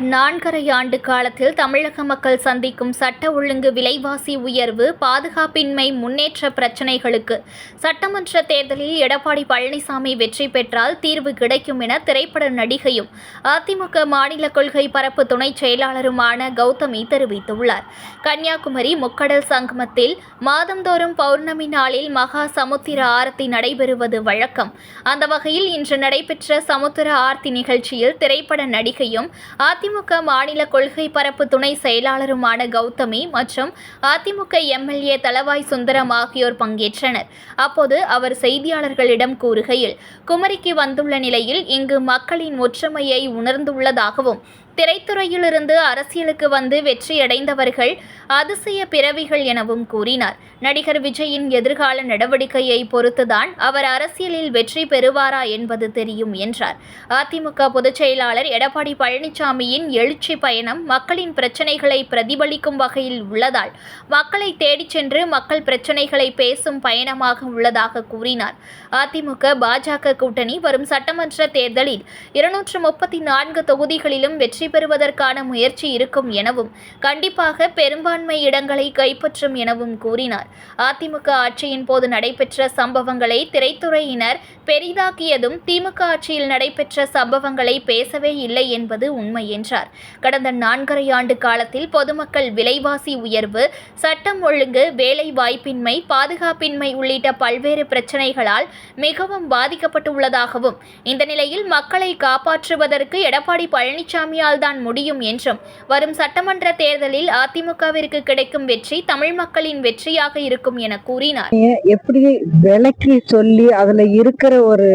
நான்கரை ஆண்டு காலத்தில் தமிழக மக்கள் சந்திக்கும் சட்ட ஒழுங்கு விலைவாசி உயர்வு பாதுகாப்பின்மை முன்னேற்ற பிரச்சினைகளுக்கு சட்டமன்ற தேர்தலில் எடப்பாடி பழனிசாமி வெற்றி பெற்றால் தீர்வு கிடைக்கும் என திரைப்பட நடிகையும் அதிமுக மாநில கொள்கை பரப்பு துணைச் செயலாளருமான கௌதமி தெரிவித்துள்ளார். கன்னியாகுமரி முக்கடல் சங்கமத்தில் மாதந்தோறும் பௌர்ணமி நாளில் மகா சமுத்திர ஆரத்தி நடைபெறுவது வழக்கம். அந்த வகையில் இன்று நடைபெற்ற சமுத்திர ஆர்த்தி நிகழ்ச்சியில் திரைப்பட நடிகையும் அதிமுக மாநில கொள்கை பரப்பு துணை செயலாளருமான கௌதமி மற்றும் அதிமுக எம்எல்ஏ தலவாய் சுந்தரம் ஆகியோர் பங்கேற்றனர். அப்போது அவர் செய்தியாளர்களிடம் கூறுகையில் குமரிக்கு வந்துள்ள நிலையில் இங்கு மக்களின் ஒற்றுமையை உணர்ந்துள்ளதாகவும் திரைத்துறையிலிருந்து அரசியலுக்கு வந்து வெற்றியடைந்தவர்கள் அதிசய பிறவிகள் எனவும் கூறினார். நடிகர் விஜயின் எதிர்கால நடவடிக்கையை பொறுத்துதான் அவர் அரசியலில் வெற்றி பெறுவாரா என்பது தெரியும் என்றார். அதிமுக பொதுச் செயலாளர் எடப்பாடி பழனிசாமியின் எழுச்சி பயணம் மக்களின் பிரச்சனைகளை பிரதிபலிக்கும் வகையில் உள்ளதால் மக்களை தேடிச் சென்று மக்கள் பிரச்சனைகளை பேசும் பயணமாக உள்ளதாக கூறினார். அதிமுக பாஜக கூட்டணி வரும் சட்டமன்ற தேர்தலில் இருநூற்று முப்பத்தி நான்கு தொகுதிகளிலும் வெற்றி பெறுவதற்கான முயற்சி இருக்கும் எனவும் கண்டிப்பாக பெரும்பான்மை இடங்களை கைப்பற்றும் எனவும் கூறினார். அதிமுக ஆட்சியின் போது நடைபெற்ற சம்பவங்களை திரைத்துறையினர் பெரிதாக்கியதும் திமுக ஆட்சியில் நடைபெற்ற சம்பவங்களை பேசவே இல்லை என்பது உண்மை என்றார். கடந்த நான்கரை ஆண்டு காலத்தில் பொதுமக்கள் விலைவாசி உயர்வு சட்டம் ஒழுங்கு வேலை வாய்ப்பின்மை பாதுகாப்பின்மை உள்ளிட்ட பல்வேறு பிரச்சனைகளால் மிகவும் பாதிக்கப்பட்டுள்ளதாகவும் இந்த நிலையில் மக்களை காப்பாற்றுவதற்கு எடப்பாடி பழனிசாமியால் தான் முடியும் என்றும். வரும் சட்டமன்ற தேர்தலில் அதிமுகவிற்கு கிடைக்கும் வெற்றி தமிழ் மக்களின் வெற்றியாக இருக்கும் என கூறினார். எப்படி விளக்கி சொல்லி அதுல இருக்கிற ஒரு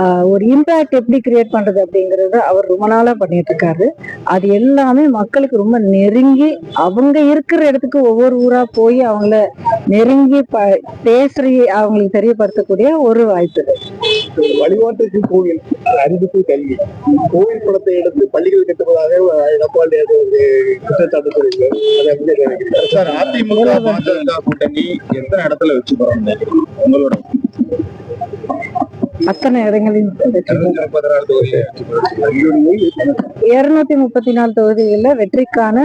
ஆஹ், ஒரு இம்பாக்ட் எப்படி கிரியேட் பண்றது அப்படிங்கறத அவர் ரொம்ப நாளா பண்ணிட்டு இருக்காரு அது எல்லாமே மக்களுக்கு ரொம்ப நெருங்கி அவங்க இருக்கிற இடத்துக்கு ஒவ்வொரு ஊரா போய் அவங்கள நெருங்கி ப பேசுறி அவங்களுக்கு தெரியப்படுத்தக்கூடிய ஒரு வாய்ப்பு வழிபாட்டுக்கு கோவில் அறிவிப்பு கல்வி கோவில் படத்தை எடுத்து பள்ளிகள் கட்டுவதாக எடப்பாடி அது குற்றச்சாட்டு இருக்கு அதிமுக பாஜக கூட்டணி எந்த இடத்துல வச்சு போறாங்க உங்களோட அத்தனை இடங்களில் இருநூத்தி முப்பத்தி நாலு தொகுதிகளில் வெற்றிக்கான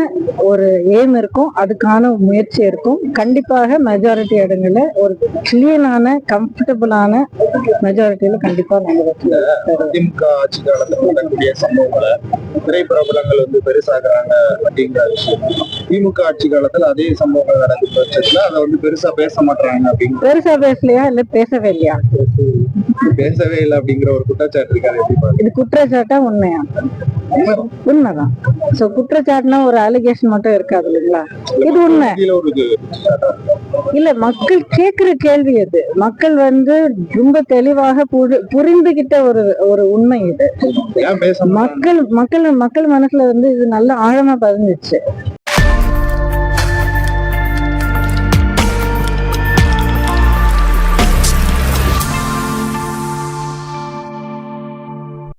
ஒரு எய்ம் இருக்கும் அதுக்கான முயற்சி இருக்கும். கண்டிப்பாக மெஜாரிட்டி இடங்கள்ல ஒரு கிளீனான கம்ஃபர்டபுளான மெஜாரிட்டியில கண்டிப்பா நாங்க வெற்றி பெறுவோம். அதிமுக ஆட்சி காலத்துல நடக்கக்கூடிய சம்பவங்களை திரைப்பிரபலங்கள் வந்து பெருசாக்குறாங்க அப்படிங்கிற விஷயம். திமுக ஆட்சி காலத்துல அதே சம்பவங்கள் நடக்கும் பட்சத்துல அதை வந்து பெருசா பேச மாட்டாங்க அப்படிங்கிற பெருசா பேசலையா இல்ல பேசவே இல்லையா? பேசவே இல்லை அப்படிங்கிற ஒரு குற்றச்சாட்டு பாருங்க இது குற்றச்சாட்டா உண்மையா? உண்மைதான். சோ குற்றச்சாட்டுனா ஒரு அலிகேஷன் மட்டும் இருக்காது இல்லைங்களா? இது உண்மை. இது இல்ல மக்கள் கேக்குற கேள்வி அது மக்கள் வந்து ரொம்ப தெளிவாக புரி- புரிந்துகிட்ட ஒரு ஒரு உண்மை இது? மக்கள் மக்கள் மக்கள் மனசுல வந்து இது நல்ல ஆழமா பதிஞ்சிச்சு.